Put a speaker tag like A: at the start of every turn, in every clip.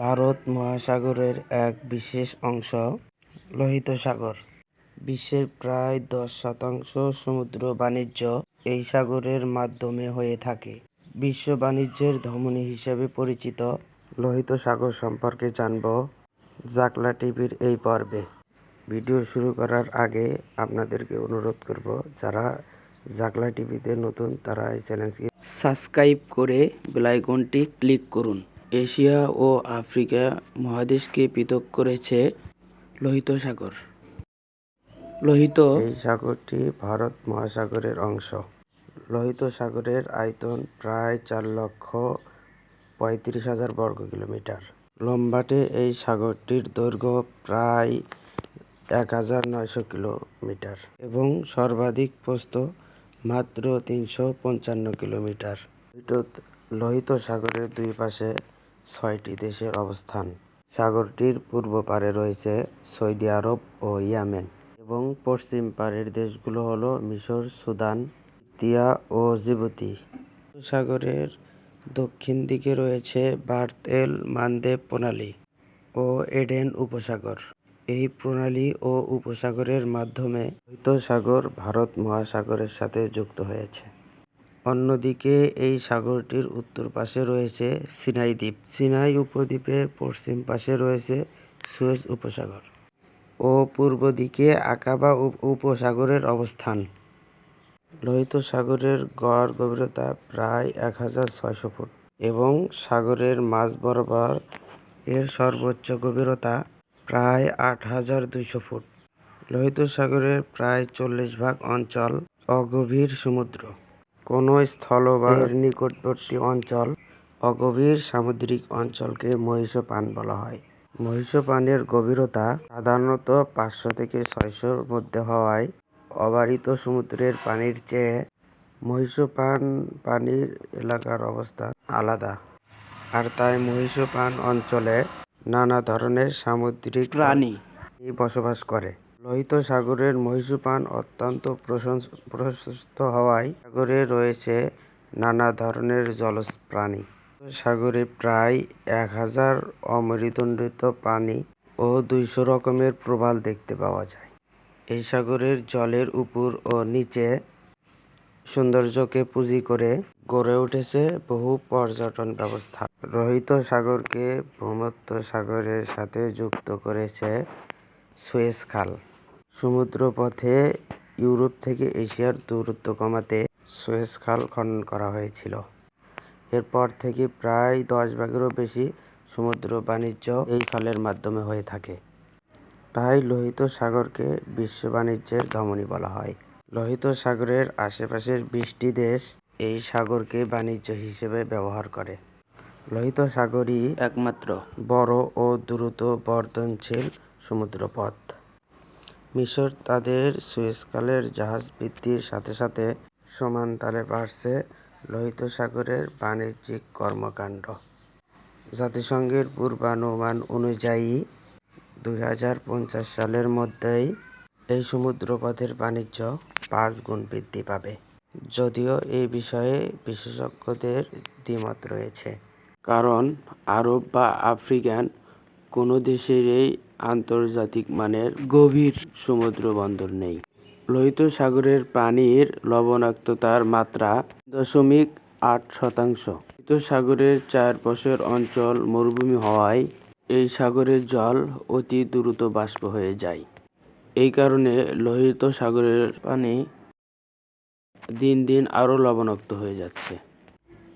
A: ভারত মহাসাগরের এক বিশেষ অংশ, লোহিত সাগর। বিশ্বের প্রায় দশ শতাংশ সমুদ্র বাণিজ্য এই সাগরের মাধ্যমে হয়ে থাকে। বিশ্ব বাণিজ্যের ধমনী হিসেবে পরিচিত লোহিত সাগর সম্পর্কে জানব জাকলা টিভির এই পর্বে। ভিডিও শুরু করার আগে আপনাদেরকে অনুরোধ করব, যারা জাকলা টিভিতে নতুন, তারা এই চ্যানেলকে সাবস্ক্রাইব করে বেলাইকনটি ক্লিক করুন। এশিয়া ও আফ্রিকা মহাদেশকে পৃথক করেছে লোহিত সাগর। লোহিত এই সাগরটি ভারত মহাসাগরের অংশ। লোহিত সাগরের আয়তন প্রায় চার লক্ষ পঁয়ত্রিশ হাজার বর্গ কিলোমিটার। লম্বাটে এই সাগরটির দৈর্ঘ্য প্রায় এক হাজার নয়শো কিলোমিটার এবং সর্বাধিক প্রস্থ মাত্র তিনশো পঞ্চান্ন কিলোমিটার। লোহিত- লোহিত সাগরের দুই পাশে ছয়টি দেশের অবস্থান। সাগরটির পূর্ব পারে রয়েছে সৌদি আরব ও ইয়ামেন এবং পশ্চিম পারের দেশগুলো হলো মিশর, সুদান তিয়া ও জিবুতি। সাগরের দক্ষিণ দিকে রয়েছে বার্তেল মানদেব প্রণালী ও এডেন উপসাগর। এই প্রণালী ও উপসাগরের মাধ্যমে সাগর ভারত মহাসাগরের সাথে যুক্ত হয়েছে। অন্যদিকে এই সাগরটির উত্তর পাশে রয়েছে সিনাই দ্বীপ। সিনাই উপদ্বীপের পশ্চিম পাশে রয়েছে সুয়েজ উপসাগর ও পূর্ব দিকে আকাবা উপ- উপসাগরের অবস্থান। লোহিত সাগরের গড় গভীরতা প্রায় এক হাজার ছয়শো ফুট এবং সাগরের মাঝ বরাবর এর সর্বোচ্চ গভীরতা প্রায় আট হাজার দুইশো ফুট। লোহিত সাগরের প্রায় চল্লিশ ভাগ অঞ্চল অগভীর সমুদ্র। কোনো স্থলভাগের নিকটবর্তী অঞ্চল অগভীর সামুদ্রিক অঞ্চলকে মহিষপান বলা হয়। মহিষপানের গভীরতা সাধারণত পাঁচশো থেকে ছয়শোর মধ্যে হওয়ায় অবারিত সমুদ্রের পানির চেয়ে মহিষপান পানির এলাকার অবস্থা আলাদা। আর তাই মহিষপান অঞ্চলে নানা ধরনের সামুদ্রিক প্রাণী বসবাস করে। লোহিত সাগরের মহিষপান অত্যন্ত প্রশংস- প্রশস্ত হওয়ায় সাগরে রয়েছে নানা ধরনের জলজ প্রাণী সাগরে প্রায় এক হাজার অমেরুদণ্ডিত প্রাণী ও দুইশো রকমের প্রবাল দেখতে পাওয়া যায়। এই সাগরের জলের উপর ও নিচে সৌন্দর্যকে পুঁজি করে গড়ে উঠেছে বহু পর্যটন ব্যবস্থা। রোহিত সাগরকে ভূমধ্য সাগরের সাথে যুক্ত করেছে সুয়েজ খাল। সমুদ্রপথে ইউরোপ থেকে এশিয়ার দূরত্ব কমাতে সুয়েজ খাল খনন করা হয়েছিল। এরপর থেকে প্রায় দশ ভাগেরও বেশি সমুদ্র বাণিজ্য এই খালের মাধ্যমে হয়ে থাকে। তাই লোহিত সাগরকে বিশ্ব বাণিজ্যের ধমনী বলা হয়। লোহিত সাগরের আশেপাশের বিশটি দেশ এই সাগরকে বাণিজ্য হিসেবে ব্যবহার করে। লোহিত সাগরই একমাত্র বড় ও দ্রুত বর্ধনশীল সমুদ্রপথ। মিশর তাদের সুয়েজকালের জাহাজ বৃদ্ধির সাথে সাথে সমানতালে বাড়ছে লোহিত সাগরের বাণিজ্যিক কর্মকাণ্ড। জাতিসংঘের পূর্বানুমান অনুযায়ী দুই হাজার পঞ্চাশ সালের মধ্যেই এই সমুদ্রপথের বাণিজ্য পাঁচ গুণ বৃদ্ধি পাবে। যদিও এই বিষয়ে বিশেষজ্ঞদের দ্বিমত রয়েছে। কারণ আরব বা আফ্রিকান কোনো দেশেরই আন্তর্জাতিক মানের গভীর সমুদ্র বন্দর নেই। লোহিত সাগরের পানির লবণাক্ততার মাত্রা দশমিক আট শতাংশ। লোহিত সাগরের চারপাশের অঞ্চল মরুভূমি হওয়ায় এই সাগরের জল অতি দ্রুত বাষ্প হয়ে যায়। এই কারণে লোহিত সাগরের পানি দিন দিন আরও লবণাক্ত হয়ে যাচ্ছে।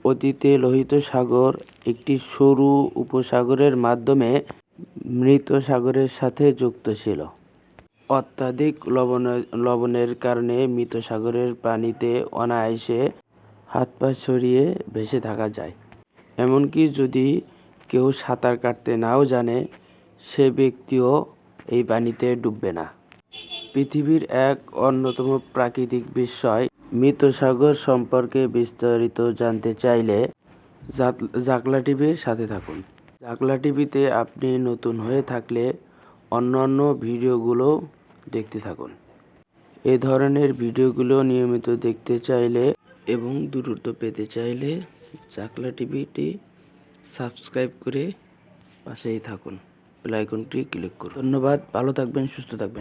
A: অতীতে লোহিত সাগর একটি সরু উপসাগরের মাধ্যমে মৃত সাগরের সাথে যুক্ত ছিল। অত্যাধিক লবণের লবণের কারণে মৃত সাগরের পানিতে অনায়াসে হাত পা ছড়িয়ে ভেসে থাকা যায়। এমনকি যদি কেউ সাঁতার কাটতে নাও জানে, সে ব্যক্তিও এই পানিতে ডুববে না। পৃথিবীর এক অন্যতম প্রাকৃতিক বিস্ময় মৃত সাগর সম্পর্কে বিস্তারিত জানতে চাইলে জাক- জাকলা টিভির সাথে থাকুন। জাকলা টিভিতে আপনি নতুন হয়ে থাকলে অন্যান্য ভিডিওগুলো দেখতে থাকুন। এ ধরনের ভিডিওগুলো নিয়মিত দেখতে চাইলে এবং দ্রুত পেতে চাইলে চাকলা টিভিটি সাবস্ক্রাইব করে
B: পাশেই থাকুন। বেল আইকনটি ক্লিক করুন। ধন্যবাদ। ভালো থাকবেন, সুস্থ থাকবেন।